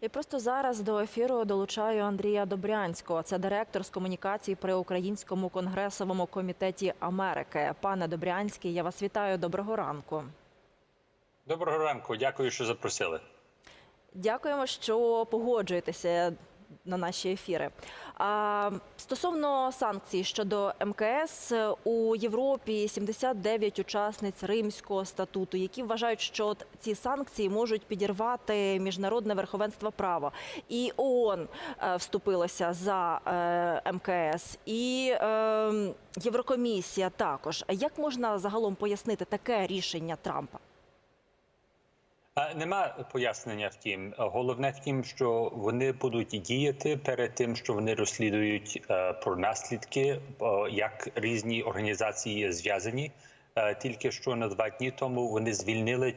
І просто зараз до ефіру долучаю Андрія Добрянського. Це директор з комунікації при Українському конгресовому комітеті Америки. Пане Добрянський, я вас вітаю. Доброго ранку. Доброго ранку, дякую, що запросили. Дякуємо, що погоджуєтеся на наші ефіри. А, стосовно санкцій щодо МКС у Європі 79 учасниць Римського статуту, які вважають, що ці санкції можуть підірвати міжнародне верховенство права. І ООН е, вступилося за е, МКС, і е, Єврокомісія також. Як можна загалом пояснити таке рішення Трампа? Нема пояснення втім. Головне втім, що вони будуть діяти перед тим, що вони розслідують е, про наслідки, е, як різні організації зв'язані. Е, Тільки що на два дні тому вони звільнили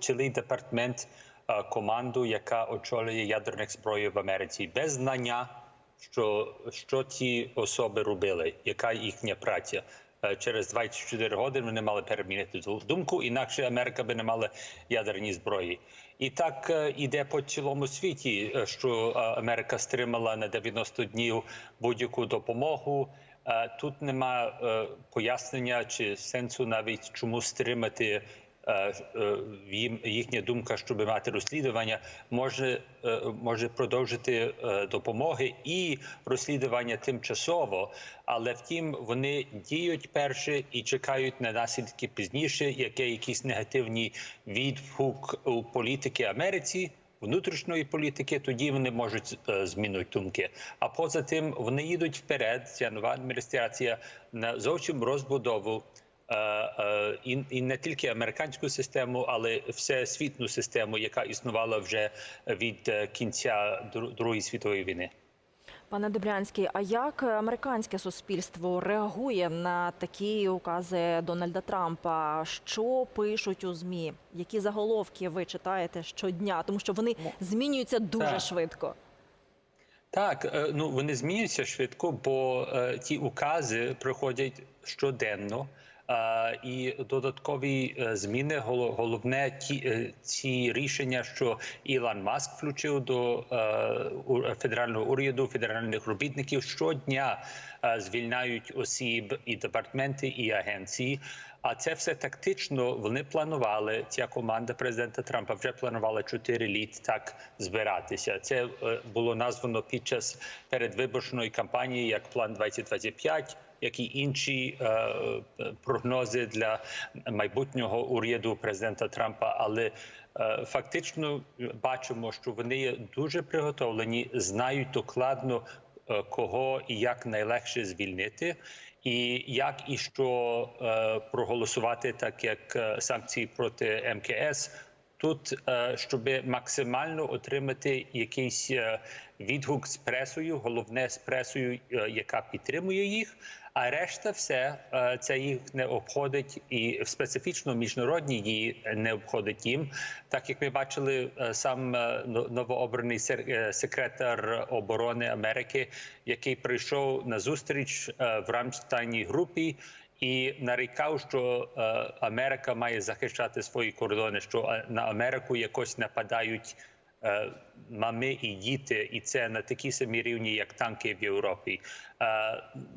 цілий департамент е, команду, яка очолює ядерних зброї в Америці, без знання, що, що ті особи робили, яка їхня праця. Е, Через 24 години вони мали перемінити ту думку, інакше Америка би не мала ядерні зброї. І так е, іде по цілому світі, е, що Америка стримала на 90 днів будь-яку допомогу. Тут нема пояснення чи сенсу навіть чому стримати їм їхня думка, щоб мати розслідування, може, е, може продовжити е, допомоги і розслідування тимчасово, але втім вони діють перше і чекають на наслідки пізніше, яке якийсь негативний відгук у політики Америці. Внутрішньої політики тоді вони можуть е, змінити думки. А поза тим вони їдуть вперед. Ця нова адміністрація на зовсім розбудову е, е, і, і не тільки американську систему, але всесвітню систему, яка існувала вже від е, кінця Другої світової війни. Пане Добрянський, а як американське суспільство реагує на такі укази Дональда Трампа? Що пишуть у змі? Які заголовки ви читаєте щодня? Тому що вони змінюються дуже Так. швидко. Так, е, ну вони змінюються швидко, бо е, ті укази приходять щоденно. І додаткові е, зміни голо- головне ті е, ці рішення, що Ілон Маск включив до е, федерального уряду, федеральних робітників щодня звільняють осіб і департаменти, і агенції. А це все тактично. Вони планували. Ця команда президента Трампа вже планувала 4 літ так збиратися. Це було названо під час передвиборчої кампанії як план 2025, як і інші е, е, прогнози для майбутнього уряду президента Трампа. Але е, фактично бачимо, що вони є дуже приготовлені, знають докладно кого і як найлегше звільнити, і як і що проголосувати, так як санкції проти МКС. Тут, е, щоб максимально отримати якийсь е, відгук з пресою, головне з пресою, е, яка підтримує їх. А решта, все це їх не обходить, і специфічно міжнародні дії не обходить їм. Так як ми бачили, сам новообраний секретар оборони Америки, який прийшов на зустріч в Рамштайній групі. І нарікав, що е, Америка має захищати свої кордони, що е, на Америку якось нападають е, мами і діти, і це на такій самій рівні, як танки в Європі.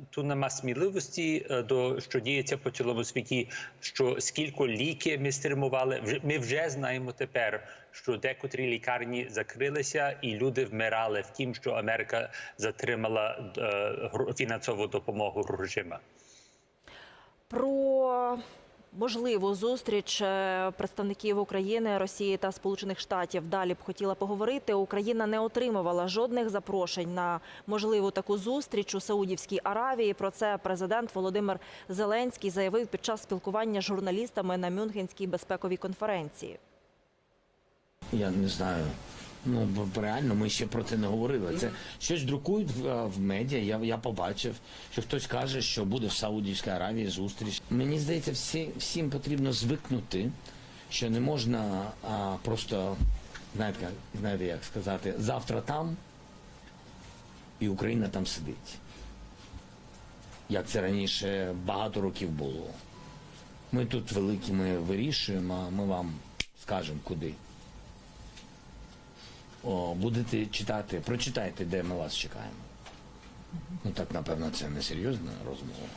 Тут нема сміливості до що діється по цілому світі. Що скільки ліки ми стримували, ми вже знаємо тепер, що декотрі лікарні закрилися, і люди вмирали в тім, що Америка затримала фінансову допомогу режима. Про можливу зустріч е, представників України, Росії та Сполучених Штатів далі б хотіла поговорити. Україна не отримувала жодних запрошень на можливу таку зустріч у Саудівській Аравії. Про це президент Володимир Зеленський заявив під час спілкування з журналістами на Мюнхенській безпековій конференції. Я не знаю. Ну реально ми ще про це не говорили. Це щось друкують в, е, в медіа. Я, я побачив, що хтось каже, що буде в Саудівській Аравії зустріч. Мені здається, всі, всім потрібно звикнути, що не можна а, просто знаєте, знаєте, як сказати, завтра там і Україна там сидить. Як це раніше багато років було. Ми тут великі, ми вирішуємо, а ми вам скажемо куди. О, будете читати, прочитайте, де ми вас чекаємо. Ну так, напевно, це не серйозна розмова.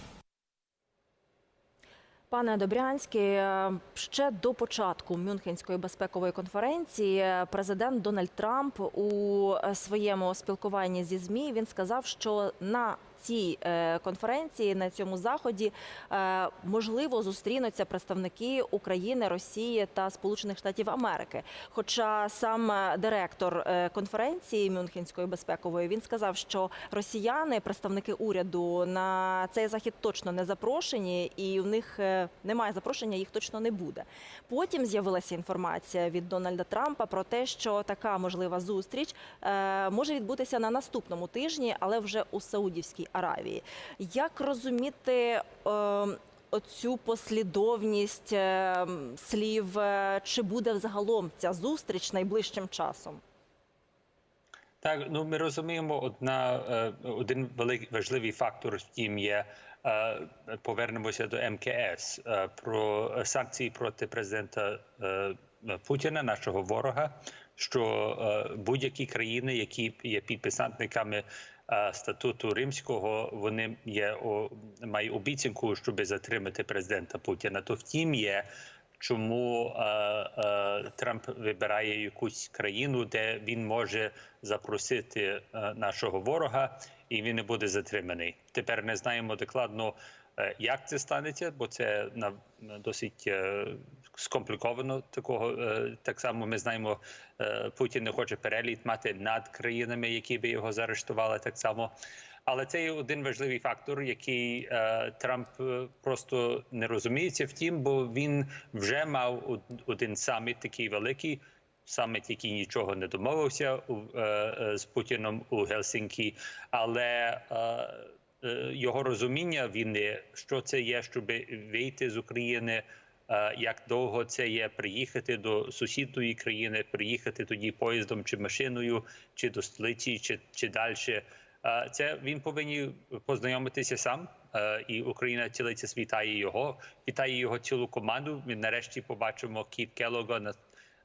Пане Добрянський, е, ще до початку Мюнхенської безпекової конференції е, президент Дональд Трамп у своєму спілкуванні зі змі він сказав, що на цій е, конференції на цьому заході е, можливо зустрінуться представники України, Росії та Сполучених Штатів Америки. Хоча сам е, директор конференції Мюнхенської безпекової він сказав, що росіяни, представники уряду, на цей захід точно не запрошені, і в них немає запрошення, їх точно не буде. Потім з'явилася інформація від Дональда Трампа про те, що така можлива зустріч може відбутися на наступному тижні, але вже у Саудівській Аравії. Як розуміти? Е, Оцю послідовність е, слів, е, чи буде взагалом ця зустріч найближчим часом? Так, ну ми розуміємо, одна е, один великий важливий фактор втім є. е, Повернемося до МКС про санкції проти президента Путіна, нашого ворога. Що будь-які країни, які є підписантниками статуту римського, вони є о, мають обіцянку, щоб затримати президента Путіна. То втім є чому е, е, Трамп вибирає якусь країну, де він може запросити е, нашого ворога, і він не буде затриманий. Тепер не знаємо докладно, е, як це станеться, бо це на досить е, скомпліковано. Такого е, так само ми знаємо, е, Путін не хоче переліт мати над країнами, які би його заарештували так само. Але це є один важливий фактор, який е, Трамп е, просто не розуміється. Втім, бо він вже мав один саміт такий великий. Саміт, який нічого не домовився е, е, з Путіном у Гельсінкі, але е, е, його розуміння війни, що це є, щоб вийти з України, е, як довго це є приїхати до сусідної країни, приїхати тоді поїздом чи машиною, чи до столиці, чи, чи далі. Е, Це він повинен познайомитися сам, е, і Україна цілиться вітає його, вітає його цілу команду. Ми нарешті побачимо Кіт Келога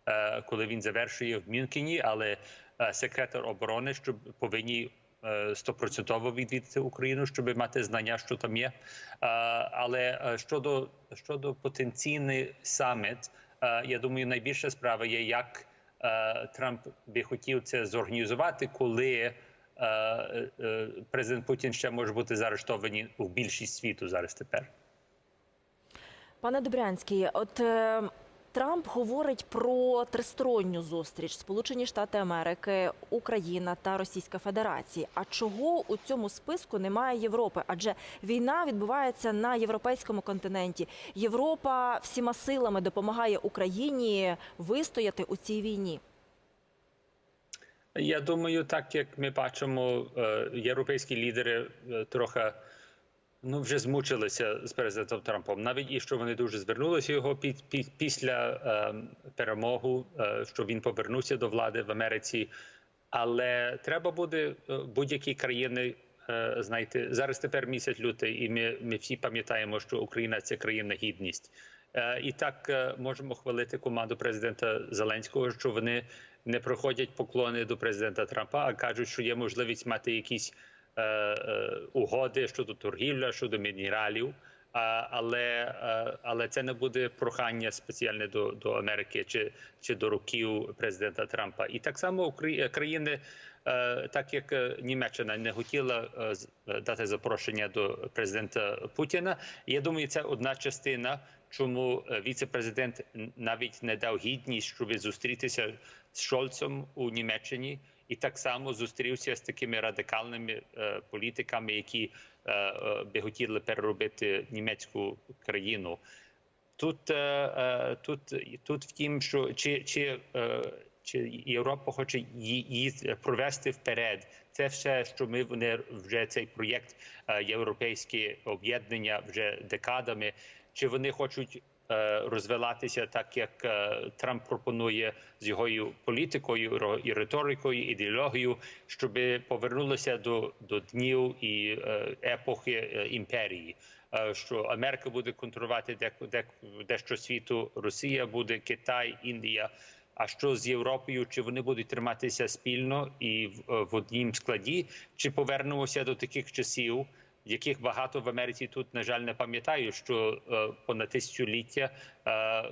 е, коли він завершує в Мюнхені, але е, секретар оборони, щоб повинні е, стопроцентово відвідати Україну, щоб мати знання, що там є. Е, Але е, щодо щодо потенційний саміт, е, я думаю, найбільша справа є, як е, Трамп би хотів це зорганізувати, коли е, е, президент Путін ще може бути заарештований у більшість світу зараз тепер. Пане Добрянський, от е, Трамп говорить про тристоронню зустріч Сполучені Штати Америки, Україна та Російська Федерація. А чого у цьому списку немає Європи? Адже війна відбувається на європейському континенті. Європа всіма силами допомагає Україні вистояти у цій війні. Я думаю, так як ми бачимо, е, європейські лідери е, трохи ну вже змучилися з президентом Трампом. Навіть і що вони дуже звернулися його під, під після е, перемогу, е, що він повернувся до влади в Америці. Але треба буде е, будь-які країни. е, Знаєте, зараз тепер місяць лютий, і ми, ми всі пам'ятаємо, що Україна це країна гідність. Е, І так е, можемо хвалити команду президента Зеленського, що вони не проходять поклони до президента Трампа, а кажуть, що є можливість мати якісь угоди щодо торгівля, щодо мінералів. Але, е, але це не буде прохання спеціальне до, до Америки чи, чи до руків президента Трампа. І так само країни, е, так як е, Німеччина не хотіла е, е, дати запрошення до президента Путіна. Я думаю, це одна частина, чому е, віце-президент навіть не дав гідність, щоб зустрітися з Шольцем у Німеччині. І так само зустрівся з такими радикальними е, політиками, які е, е, би хотіли переробити німецьку країну. Тут, е, е, тут, тут втім, що чи, чи, е, чи Європа хоче її провести вперед. Це все, що ми вони вже цей проєкт е, європейське об'єднання вже декадами. Чи вони хочуть розвиватися так, як е, Трамп пропонує з його політикою і риторикою, ідеологією, щоб повернулися до, до днів і е, епохи е, імперії. Е, Що Америка буде контролювати де, де, дещо світу, Росія буде, Китай, Індія. А що з Європою? Чи вони будуть триматися спільно і е, в однім складі, чи повернемося до таких часів, яких багато в Америці тут, на жаль, не пам'ятають, що е, понад тисячоліття е, е,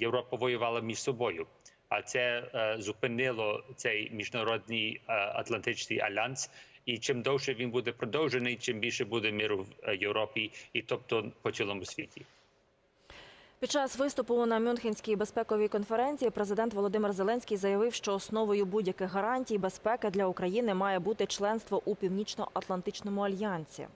Європа воювала між собою. А це зупинило цей міжнародний атлантичний альянс. І чим довше він буде продовжений, чим більше буде миру в Європі, і тобто по цілому світі. Під час виступу на Мюнхенській безпековій конференції президент Володимир Зеленський заявив, що основою будь-яких гарантій безпеки для України має бути членство у Північно-Атлантичному альянсі.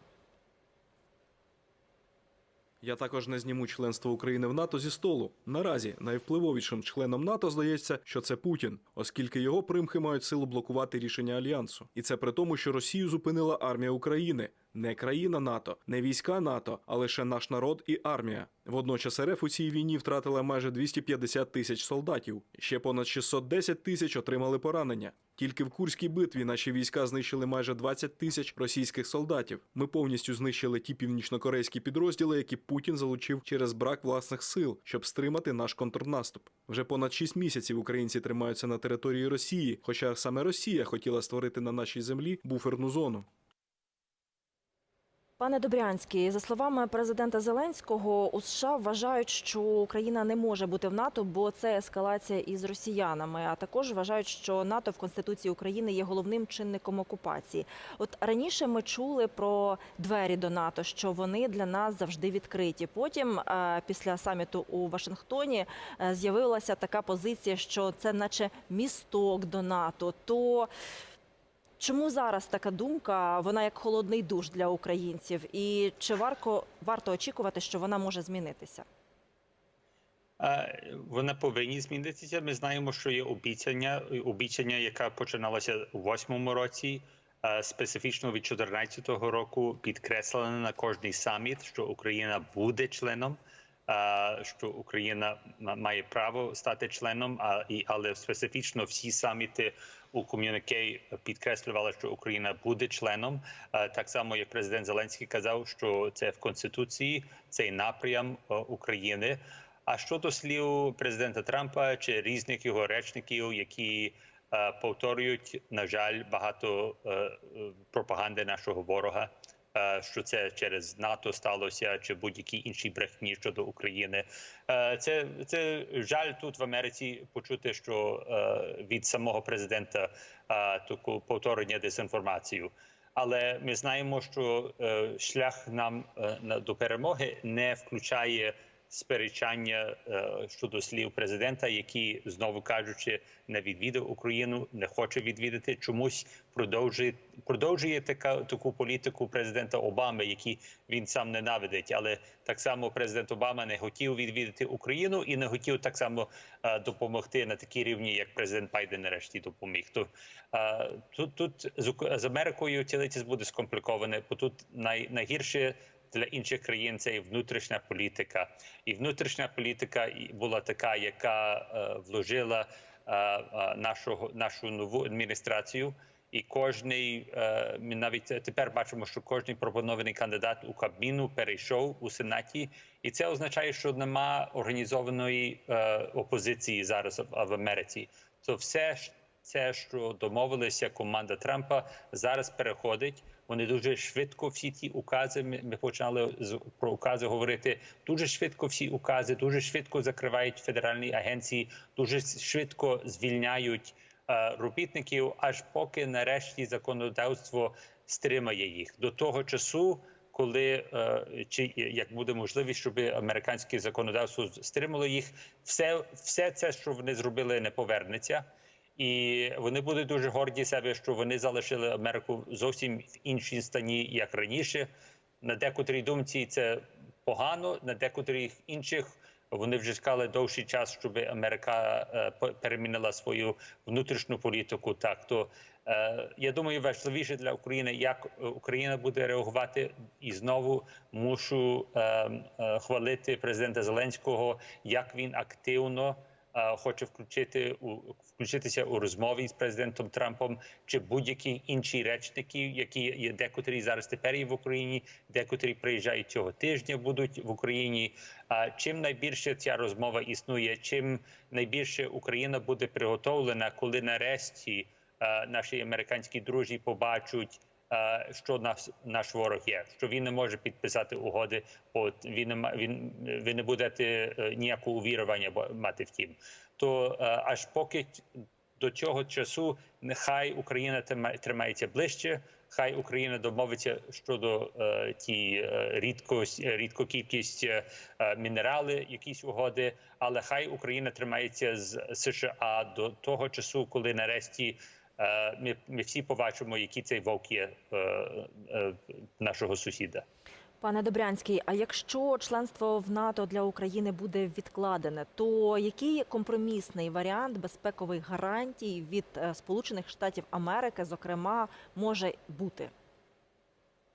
Я також не зніму членство України в НАТО зі столу. Наразі найвпливовішим членом НАТО здається, що це Путін, оскільки його примхи мають силу блокувати рішення альянсу. І це при тому, що Росію зупинила армія України, не країна НАТО, не війська НАТО, а лише наш народ і армія. Водночас РФ у цій війні втратила майже 250 тисяч солдатів. Ще понад 610 тисяч отримали поранення. Тільки в Курській битві наші війська знищили майже 20 тисяч російських солдатів. Ми повністю знищили ті північнокорейські підрозділи, які Путін залучив через брак власних сил, щоб стримати наш контрнаступ. Вже понад 6 місяців українці тримаються на території Росії, хоча саме Росія хотіла створити на нашій землі буферну зону. Пане Добрянський, за словами президента Зеленського, у США вважають, що Україна не може бути в НАТО, бо це ескалація із росіянами. А також вважають, що НАТО в Конституції України є головним чинником окупації. От раніше ми чули про двері до НАТО, що вони для нас завжди відкриті. Потім, е, після саміту у Вашингтоні, е, з'явилася така позиція, що це, наче місток до НАТО. То Чому зараз така думка? Вона як холодний душ для українців, і чи варто варто очікувати, що вона може змінитися? Вона повинні змінитися. Ми знаємо, що є обіцяння, обіцяння, яка починалася у восьмому році, специфічно від 2014 року, підкреслена на кожний саміт, що Україна буде членом, що Україна має право стати членом, а але специфічно всі саміти у ком'юніке підкреслювали, що Україна буде членом. Так само, як президент Зеленський казав, що це в конституції цей напрям України. А щодо слів президента Трампа чи різних його речників, які повторюють, на жаль, багато е, е, пропаганди нашого ворога, що це через НАТО сталося, чи будь-які інші брехні щодо України. Е, це, це жаль тут в Америці почути, що е, від самого президента е, таку повторення дезінформацію. Але ми знаємо, що е, шлях нам е, на- до перемоги не включає сперечання е, щодо слів президента, який знову кажучи, не відвідав Україну, не хоче відвідати. Чомусь продовжує продовжує така таку політику президента Обами, який він сам ненавидить. Але так само президент Обама не хотів відвідати Україну і не хотів так само е, допомогти на такій рівні, як президент Байден нарешті допоміг. То е, тут тут з, Америкою цілитись буде скомпліковане, бо тут най, найгірше для інших країн це і внутрішня політика, і внутрішня політика була така, яка е, вложила е, е, нашу нашу нову адміністрацію. І кожний ми навіть тепер бачимо, що кожний пропонований кандидат у Кабміну перейшов у сенаті, і це означає, що нема організованої опозиції зараз в, Америці. То все це, що домовилися команда Трампа, зараз переходить. Вони дуже швидко всі ті укази. Ми, почали про укази говорити. Дуже швидко всі укази, дуже швидко закривають федеральні агенції, дуже швидко звільняють е, робітників, аж поки нарешті законодавство стримає їх до того часу. Коли е, чи як буде можливість, щоб американське законодавство стримало їх, все, все це, що вони зробили, не повернеться і вони будуть дуже горді себе, що вони залишили Америку зовсім в іншій стані, як раніше. На декотрій думці це погано, на декотрих інших вони вже чекали довший час, щоб Америка е, перемінила свою внутрішню політику. Так то е, я думаю, важливіше для України, як Україна буде реагувати, і знову мушу е, е, хвалити президента Зеленського, як він активно хоче включити у включитися у розмові з президентом Трампом чи будь-які інші речники, які є декотрі зараз тепер є в Україні, декотрі приїжджають цього тижня, будуть в Україні. А чим найбільше ця розмова існує, чим найбільше Україна буде приготовлена, коли нарешті е, наші американські друзі побачать. Е, Що наш наш ворог є, що він не може підписати угоди, бо він не він ви не будете е, ніякого увірування мати в тім. То е, аж поки до цього часу нехай Україна трима- тримається ближче, хай Україна домовиться щодо е, ті рідкость, е, кількість мінерали, якісь угоди, але хай Україна тримається з США до того часу, коли нарешті. Е, Ми, ми всі побачимо, який цей вовк є е, е, нашого сусіда. Пане Добрянський, а якщо членство в НАТО для України буде відкладене, то який компромісний варіант безпекових гарантій від Сполучених Штатів Америки, зокрема, може бути?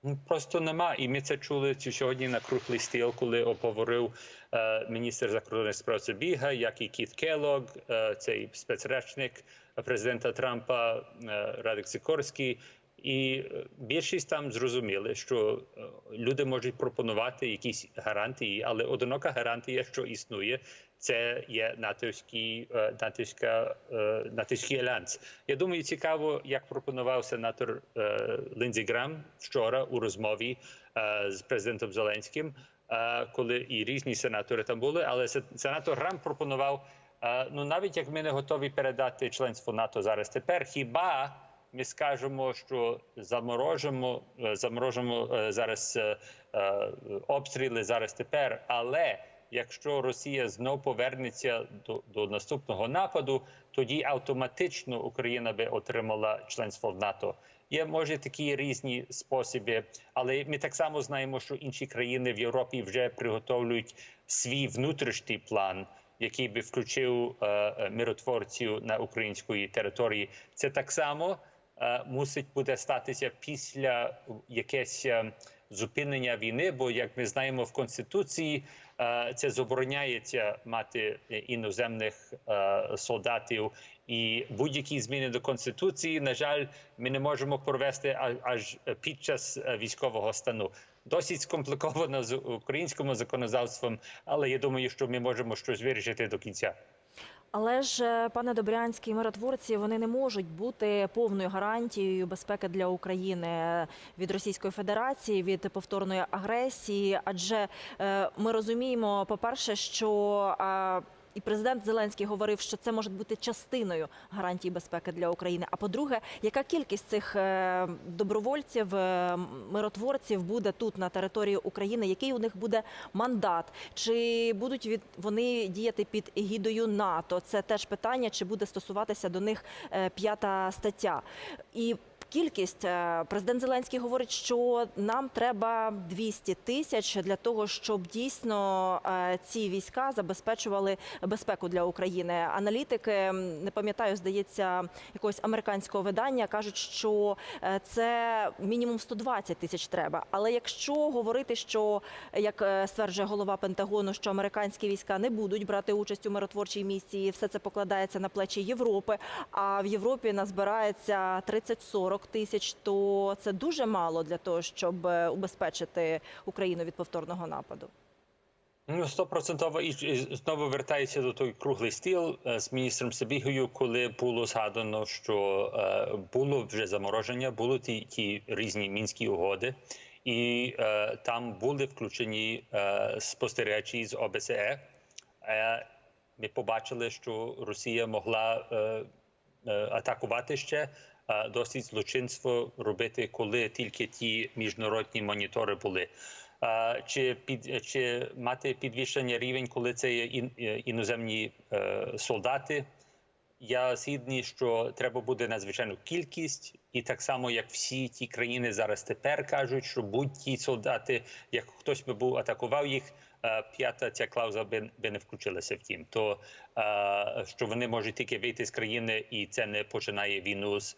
Ну, Просто нема, і ми це чули сьогодні на круглий стіл, коли обговорив е, міністр закордонних справ Забіга, як і Кіт Келог, е, цей спецречник президента Трампа е, Радик Сікорський. І е, більшість там зрозуміли, що е, люди можуть пропонувати якісь гарантії, але одинока гарантія, що існує, це є натовський, е, натовська, е, натовський альянс. Я думаю, цікаво, як пропонував сенатор е, Грам вчора у розмові з президентом Зеленським, коли і різні сенатори там були. Але сенатор Грам пропонував: ну навіть як ми не готові передати членство НАТО зараз тепер, хіба ми скажемо, що заморожимо, заморожимо зараз обстріли зараз тепер, але якщо Росія знов повернеться до, до наступного нападу, тоді автоматично Україна би отримала членство в НАТО. Є може такі різні способи, але ми так само знаємо, що інші країни в Європі вже приготовлюють свій внутрішній план, який би включив е, е, миротворців на української території. Це так само е, мусить буде статися після якесь е, зупинення війни. Бо як ми знаємо в конституції, це забороняється мати е, іноземних е, солдатів. І будь-які зміни до конституції, на жаль, ми не можемо провести аж під час е, військового стану. Досить скомпліковано з українським законодавством, але я думаю, що ми можемо щось вирішити до кінця. Але ж, е, пане Добрянський, миротворці вони не можуть бути повною гарантією безпеки для України від Російської Федерації від повторної агресії. Адже е, ми розуміємо, по-перше, що е, і президент Зеленський говорив, що це може бути частиною гарантій безпеки для України. А по-друге, яка кількість цих е, добровольців, е, миротворців буде тут на території України? Який у них буде мандат? Чи будуть від вони діяти під егідою НАТО? Це теж питання, чи буде стосуватися до них е, п'ята стаття і. Кількість е, президент Зеленський говорить, що нам треба 200 тисяч для того, щоб дійсно е, ці війська забезпечували безпеку для України. Аналітики не пам'ятаю, здається, якогось американського видання кажуть, що е, це мінімум 120 тисяч треба. Але якщо говорити, що як стверджує голова Пентагону, що американські війська не будуть брати участь у миротворчій місії, все це покладається на плечі Європи. А в Європі назбирається 30-40 тисяч, то це дуже мало для того, щоб е, убезпечити Україну від повторного нападу. Ну, стопроцентово і знову вертається до той круглий стіл е, з міністром Сабігою, коли було згадано, що е, було вже замороження, були ті, ті різні мінські угоди, і е, там були включені е, спостерігачі з ОБСЕ. Е, ми побачили, що Росія могла е, атакувати ще. Е, Досить злочинство робити, коли тільки ті міжнародні монітори були. Е, Чи під чи мати підвищення рівень, коли це є е, іноземні солдати? Я згідний, що треба буде надзвичайну кількість, і так само як всі ті країни зараз тепер кажуть, що будь-ті солдати, як хтось би був атакував їх, п'ята ця клауза би, би не включилася в тім. То що вони можуть тільки вийти з країни, і це не починає війну з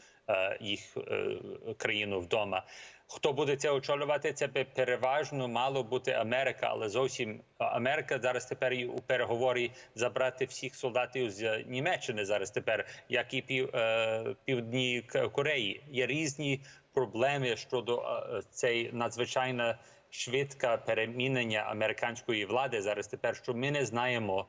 їх е, країну вдома. Хто буде це очолювати? Це би переважно мало бути Америка, але зовсім Америка зараз тепер і у переговорі забрати всіх солдатів з Німеччини зараз тепер, як і пів е, півдні Кореї. Є різні проблеми щодо цієї надзвичайно швидка перемінення американської влади зараз тепер, що ми не знаємо.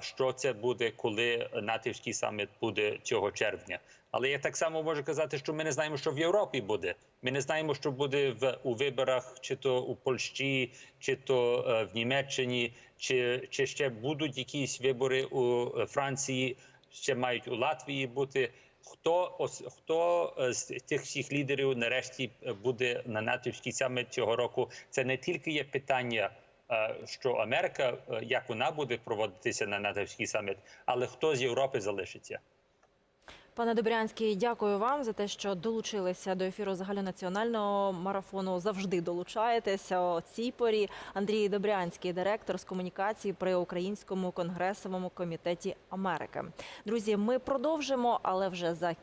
Що це буде, коли натівський саміт буде цього червня? Але я так само можу казати, що ми не знаємо, що в Європі буде. Ми не знаємо, що буде в у виборах, чи то у Польщі, чи то е, в Німеччині, чи, чи ще будуть якісь вибори у е, Франції, ще мають у Латвії бути. Хто ось хто е, з тих всіх лідерів нарешті е, буде на натівській саме цього року? Це не тільки є питання е, що Америка, як вона буде проводитися на натовський саміт, але хто з Європи залишиться? Пане Добрянський, дякую вам за те, що долучилися до ефіру загальнонаціонального марафону. Завжди долучаєтеся о цій порі. Андрій Добрянський, директор з комунікації при Українському конгресовому комітеті Америки. Друзі, ми продовжимо, але вже за